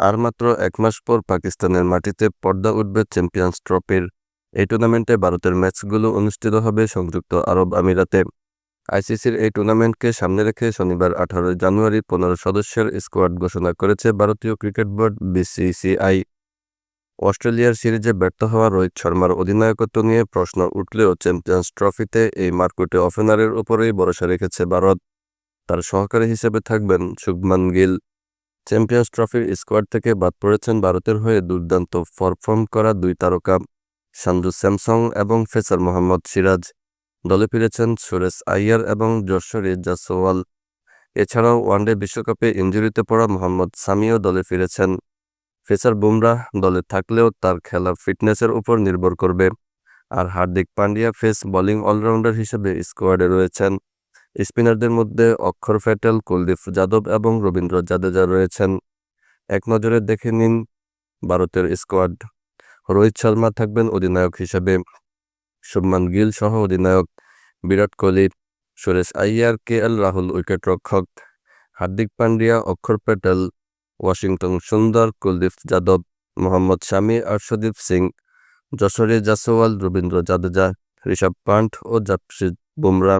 আর মাত্র এক মাস পর পাকিস্তানের মাটিতে পর্দা উঠবে চ্যাম্পিয়ন্স ট্রফির এই টুর্নামেন্টে ভারতের ম্যাচগুলো অনুষ্ঠিত হবে সংযুক্ত আরব আমিরাতে। আইসিসির এই টুর্নামেন্টকে সামনে রেখে শনিবার আঠারোই জানুয়ারি পনেরো সদস্যের স্কোয়াড ঘোষণা করেছে ভারতীয় ক্রিকেট বোর্ড বিসিসিআই অস্ট্রেলিয়ার সিরিজে ব্যর্থ হওয়া রোহিত শর্মার অধিনায়কত্ব নিয়ে প্রশ্ন উঠলেও চ্যাম্পিয়ন্স ট্রফিতে এই মার্কুটে ওপেনারের উপরেই ভরসা রেখেছে ভারত। তার সহকারী হিসেবে থাকবেন শুভমান গিল। চ্যাম্পিয়ন্স ট্রফির স্কোয়াড থেকে বাদ পড়েছেন ভারতের হয়ে দুর্দান্ত পারফর্ম করা দুই তারকা সানজু স্যামসং এবং ফেসার মোহাম্মদ সিরাজ। দলে ফিরেছেন সুরেশ আইয়ার এবং যশোরী জাসওয়াল এছাড়াও ওয়ানডে বিশ্বকাপে ইঞ্জুরিতে পড়া মোহাম্মদ সামিও দলে ফিরেছেন। ফেসার বুমরাহ দলে থাকলেও তার খেলা ফিটনেসের উপর নির্ভর করবে। আর Hardik Pandya pace bowling allrounder হিসেবে স্কোয়াডে রয়েছেন। স্পিনারদের মধ্যে অক্ষর প্যাটেল কুলদীপ যাদব এবং রবীন্দ্র জাদেজা রয়েছেন। এক নজরে দেখে নিন ভারতের স্কোয়াড। রোহিত শর্মা থাকবেন অধিনায়ক হিসেবে। শুভমান গিল সহ অধিনায়ক Virat Kohli, Suresh Iyer K L Rahul wicket রক্ষক হার্দিক পান্ডিয়া, অক্ষর প্যাটেল ওয়াশিংটন সুন্দর, কুলদীপ যাদব, মোহাম্মদ শামি, আরশদীপ সিং, যশোরী জাসওয়াল, রবীন্দ্র জাদেজা, ঋষভ পান্ট ও জাপসিদ বুমরা।